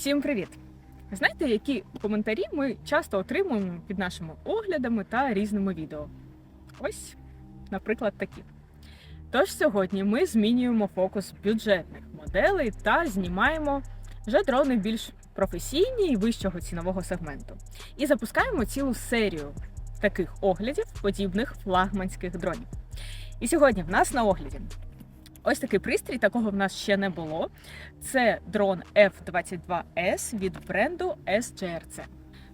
Всім привіт! Знаєте, які коментарі ми часто отримуємо під нашими оглядами та різними відео? Ось, наприклад, такі. Тож сьогодні ми змінюємо фокус бюджетних моделей та знімаємо вже дрони більш професійні і вищого цінового сегменту. І запускаємо цілу серію таких оглядів, подібних флагманських дронів. І сьогодні в нас на огляді ось такий пристрій, такого в нас ще не було. Це дрон F-22S від бренду SGRC.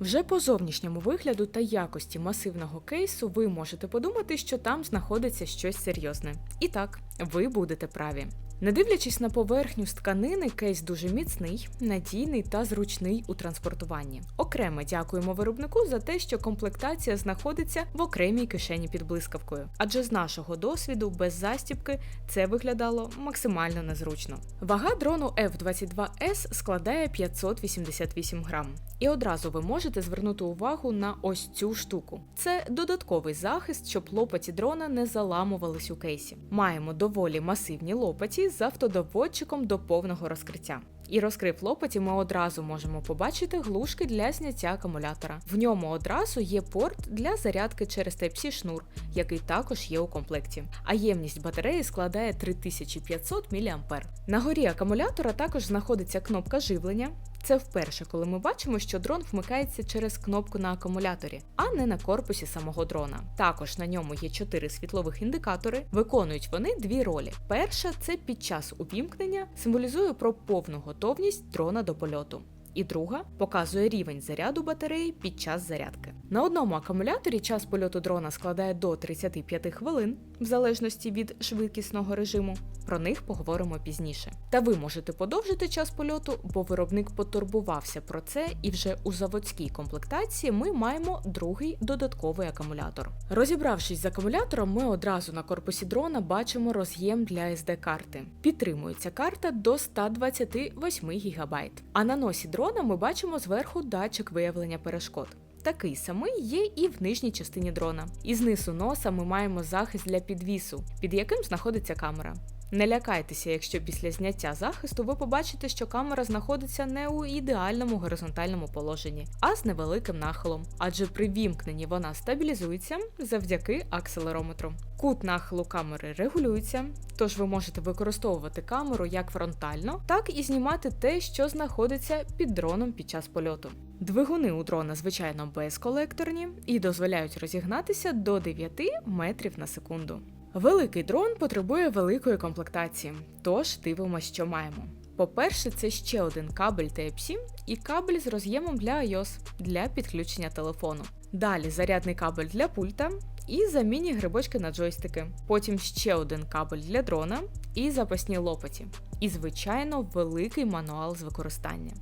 Вже по зовнішньому вигляду та якості масивного кейсу ви можете подумати, що там знаходиться щось серйозне. І так, ви будете праві. Не дивлячись на поверхню з тканини, кейс дуже міцний, надійний та зручний у транспортуванні. Окремо дякуємо виробнику за те, що комплектація знаходиться в окремій кишені під блискавкою. Адже з нашого досвіду без застібки це виглядало максимально незручно. Вага дрону F-22S складає 588 грам. І одразу ви можете звернути увагу на ось цю штуку. Це додатковий захист, щоб лопаті дрона не заламувались у кейсі. Маємо доволі масивні лопаті з автодоводчиком до повного розкриття. І розкрив лопаті, ми одразу можемо побачити глушки для зняття акумулятора. В ньому одразу є порт для зарядки через Type-C шнур, який також є у комплекті. А ємність батареї складає 3500 мА. На горі акумулятора також знаходиться кнопка живлення. Це вперше, коли ми бачимо, що дрон вмикається через кнопку на акумуляторі, а не на корпусі самого дрона. Також на ньому є чотири світлових індикатори. Виконують вони дві ролі. Перша це під час увімкнення символізує про повну готовність дрона до польоту. І друга показує рівень заряду батареї під час зарядки. На одному акумуляторі час польоту дрона складає до 35 хвилин, в залежності від швидкісного режиму. Про них поговоримо пізніше. Та ви можете подовжити час польоту, бо виробник потурбувався про це, і вже у заводській комплектації ми маємо другий додатковий акумулятор. Розібравшись з акумулятором, ми одразу на корпусі дрона бачимо роз'єм для SD-карти. Підтримується карта до 128 ГБ. А на носі дрона ми бачимо зверху датчик виявлення перешкод. Такий самий є і в нижній частині дрона. І знизу носа ми маємо захист для підвісу, під яким знаходиться камера. Не лякайтеся, якщо після зняття захисту ви побачите, що камера знаходиться не у ідеальному горизонтальному положенні, а з невеликим нахилом, адже при вімкненні вона стабілізується завдяки акселерометру. Кут нахилу камери регулюється, тож ви можете використовувати камеру як фронтально, так і знімати те, що знаходиться під дроном під час польоту. Двигуни у дрона, звичайно, безколекторні і дозволяють розігнатися до 9 метрів на секунду. Великий дрон потребує великої комплектації, тож дивимося, що маємо. По-перше, це ще один кабель Type-C і кабель з роз'ємом для iOS для підключення телефону. Далі зарядний кабель для пульта і замінні грибочки на джойстики. Потім ще один кабель для дрона і запасні лопаті. І, звичайно, великий мануал з використання.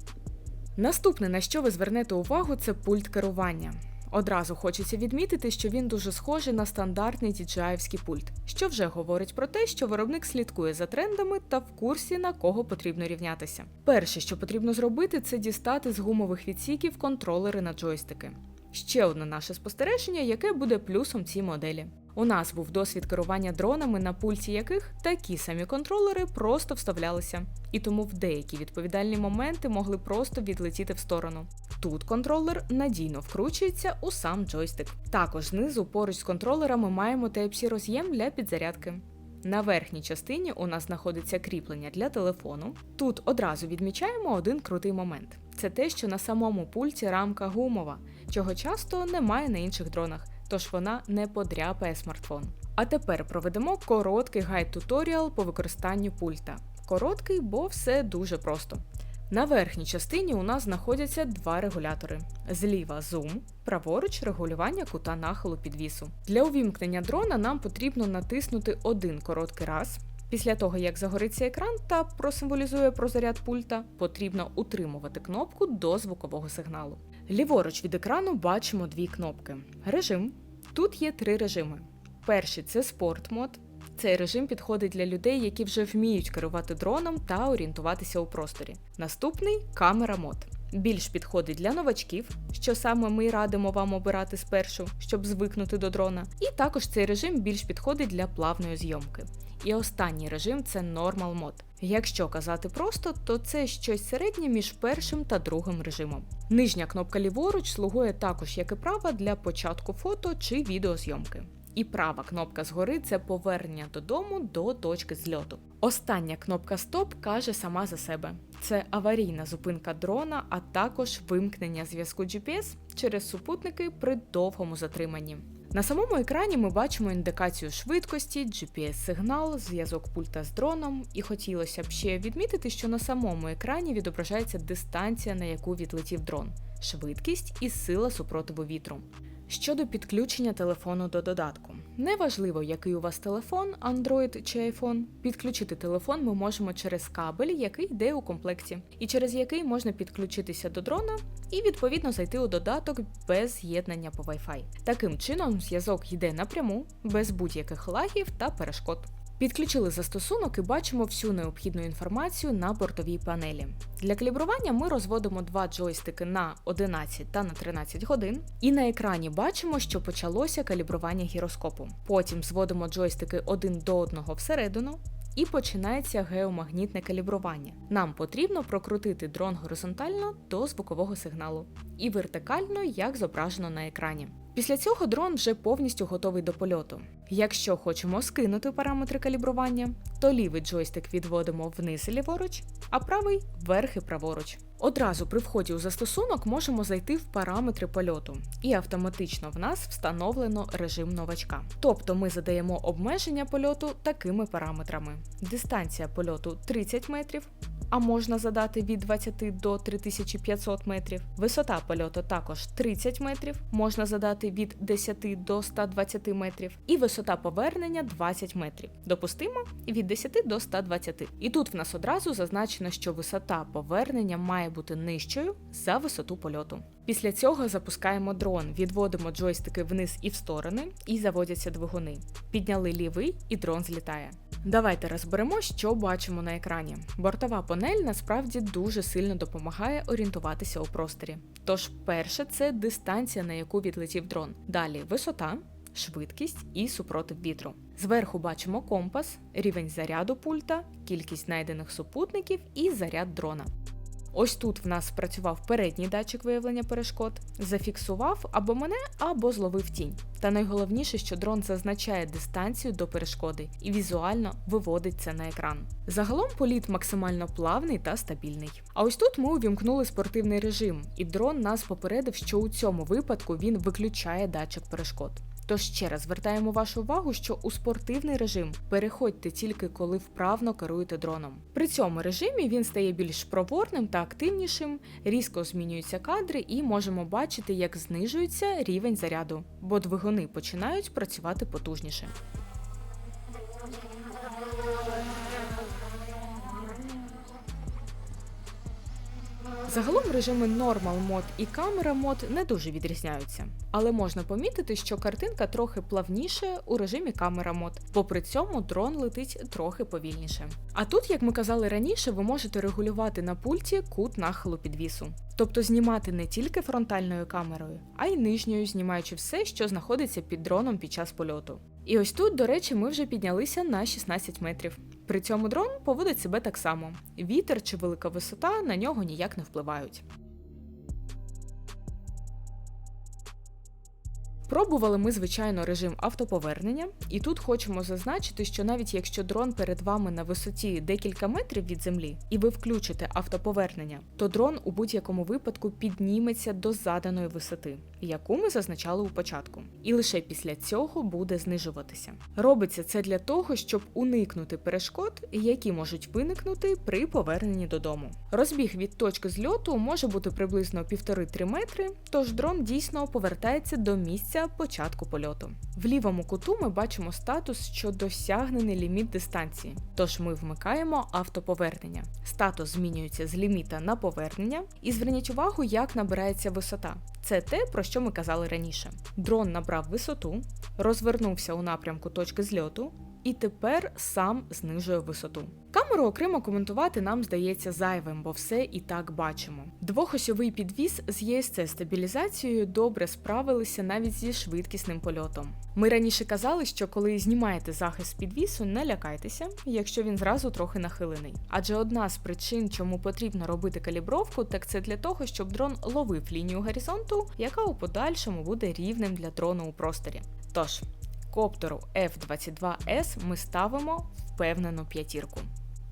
Наступне, на що ви звернете увагу, це пульт керування. Одразу хочеться відмітити, що він дуже схожий на стандартний DJI-вський пульт, що вже говорить про те, що виробник слідкує за трендами та в курсі на кого потрібно рівнятися. Перше, що потрібно зробити, це дістати з гумових відсіків контролери на джойстики. Ще одне наше спостереження, яке буде плюсом цій моделі. У нас був досвід керування дронами, на пульті яких такі самі контролери просто вставлялися, і тому в деякі відповідальні моменти могли просто відлетіти в сторону. Тут контролер надійно вкручується у сам джойстик. Також знизу поруч з контролерами маємо Type-C роз'єм для підзарядки. На верхній частині у нас знаходиться кріплення для телефону. Тут одразу відмічаємо один крутий момент: це те, що на самому пульті рамка гумова, чого часто немає на інших дронах тож вона не подряпає смартфон. А тепер проведемо короткий гайд-туторіал по використанню пульта. Короткий, бо все дуже просто. На верхній частині у нас знаходяться два регулятори: зліва зум, праворуч регулювання кута нахилу підвісу. Для увімкнення дрона нам потрібно натиснути один короткий раз. Після того, як загориться екран та просимволізує про заряд пульта, потрібно утримувати кнопку до звукового сигналу. Ліворуч від екрану бачимо дві кнопки: режим. Тут є три режими. Перший це спорт мод. Цей режим підходить для людей, які вже вміють керувати дроном та орієнтуватися у просторі. Наступний камера мод. Більш підходить для новачків, що саме ми радимо вам обирати спершу, щоб звикнути до дрона. І також цей режим більш підходить для плавної зйомки. І останній режим це Normal Mode. Якщо казати просто, то це щось середнє між першим та другим режимом. Нижня кнопка ліворуч слугує також як і права для початку фото чи відеозйомки. І права кнопка згори це повернення додому до точки зльоту. Остання кнопка Стоп каже сама за себе: це аварійна зупинка дрона, а також вимкнення зв'язку GPS через супутники при довгому затриманні. На самому екрані ми бачимо індикацію швидкості, GPS-сигнал, зв'язок пульта з дроном, і хотілося б ще відмітити, що на самому екрані відображається дистанція, на яку відлетів дрон, швидкість і сила супротиву вітру. Щодо підключення телефону до додатку, неважливо, який у вас телефон, Android чи iPhone, підключити телефон ми можемо через кабель, який йде у комплекті, і через який можна підключитися до дрона і відповідно зайти у додаток без з'єднання по Wi-Fi. Таким чином, зв'язок йде напряму, без будь-яких лагів та перешкод. Підключили застосунок і бачимо всю необхідну інформацію на бортовій панелі. Для калібрування ми розводимо два джойстики на 11 та на 13 годин, і на екрані бачимо, що почалося калібрування гіроскопу. Потім зводимо джойстики один до одного всередину. І починається геомагнітне калібрування. Нам потрібно прокрутити дрон горизонтально до звукового сигналу і вертикально, як зображено на екрані. Після цього дрон вже повністю готовий до польоту. Якщо хочемо скинути параметри калібрування, то лівий джойстик відводимо вниз і ліворуч, а правий вверх і праворуч. Одразу при вході у застосунок можемо зайти в параметри польоту, і автоматично в нас встановлено режим новачка. Тобто ми задаємо обмеження польоту такими параметрами: дистанція польоту 30 метрів. А можна задати від 20 до 3500 метрів. Висота польоту також 30 метрів, можна задати від 10 до 120 метрів, і висота повернення 20 метрів. Допустимо від 10 до 120. І тут в нас одразу зазначено, що висота повернення має бути нижчою за висоту польоту. Після цього запускаємо дрон, відводимо джойстики вниз і в сторони, і заводяться двигуни. Підняли лівий, і дрон злітає. Давайте розберемо, що бачимо на екрані. Бортова панель насправді дуже сильно допомагає орієнтуватися у просторі. Тож, перше, це дистанція, на яку відлетів дрон. Далі висота, швидкість і супротив вітру. Зверху бачимо компас, рівень заряду пульта, кількість знайдених супутників і заряд дрона. Ось тут в нас спрацював передній датчик виявлення перешкод, зафіксував або мене, або зловив тінь. Та найголовніше, що дрон зазначає дистанцію до перешкоди і візуально виводить це на екран. Загалом політ максимально плавний та стабільний. А ось тут ми увімкнули спортивний режим, і дрон нас попередив, що у цьому випадку він виключає датчик перешкод. Тож ще раз звертаємо вашу увагу, що у спортивний режим переходьте тільки коли вправно керуєте дроном. При цьому режимі він стає більш проворним та активнішим, різко змінюються кадри і можемо бачити, як знижується рівень заряду, бо двигуни починають працювати потужніше. Загалом режими Normal Mode і Camera Mode не дуже відрізняються, але можна помітити, що картинка трохи плавніше у режимі Camera Mode, бо при цьому дрон летить трохи повільніше. А тут, як ми казали раніше, ви можете регулювати на пульті кут нахилу підвісу, тобто знімати не тільки фронтальною камерою, а й нижньою, знімаючи все, що знаходиться під дроном під час польоту. І ось тут, до речі, ми вже піднялися на 16 метрів. При цьому дрон поводить себе так само: вітер чи велика висота на нього ніяк не впливають. Пробували ми, звичайно, режим автоповернення, і тут хочемо зазначити, що навіть якщо дрон перед вами на висоті декілька метрів від землі, і ви включите автоповернення, то дрон у будь-якому випадку підніметься до заданої висоти, яку ми зазначали у початку, і лише після цього буде знижуватися. Робиться це для того, щоб уникнути перешкод, які можуть виникнути при поверненні додому. Розбіг від точки зльоту може бути приблизно 1,5-3 метри, тож дрон дійсно повертається до місця початку польоту. В лівому куту ми бачимо статус, що досягнений ліміт дистанції, тож ми вмикаємо автоповернення. Статус змінюється з ліміта на повернення, і зверніть увагу, як набирається висота. Це те, про що ми казали раніше. Дрон набрав висоту, розвернувся у напрямку точки зльоту, і тепер сам знижує висоту. Камеру окремо коментувати нам здається зайвим, бо все і так бачимо. Двохосьовий підвіз з ЄСЦ стабілізацією добре справилися навіть зі швидкісним польотом. Ми раніше казали, що коли знімаєте захист підвісу, не лякайтеся, якщо він зразу трохи нахилений. Адже одна з причин, чому потрібно робити калібровку, так це для того, щоб дрон ловив лінію горизонту, яка у подальшому буде рівнем для дрону у просторі. Тож, коптеру F-22S ми ставимо впевнену п'ятірку.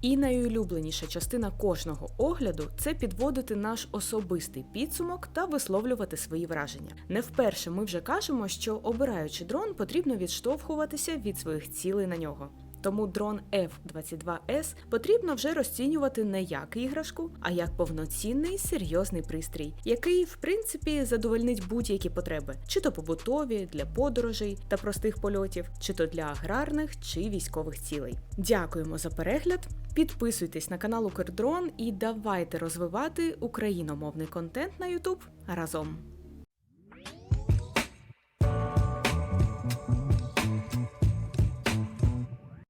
І найулюбленіша частина кожного огляду це підводити наш особистий підсумок та висловлювати свої враження. Не вперше ми вже кажемо, що обираючи дрон, потрібно відштовхуватися від своїх цілей на нього. Тому дрон F-22S потрібно вже розцінювати не як іграшку, а як повноцінний серйозний пристрій, який в принципі задовольнить будь-які потреби, чи то побутові для подорожей та простих польотів, чи то для аграрних чи військових цілей. Дякуємо за перегляд. Підписуйтесь на канал Укрдрон і давайте розвивати україномовний контент на YouTube разом.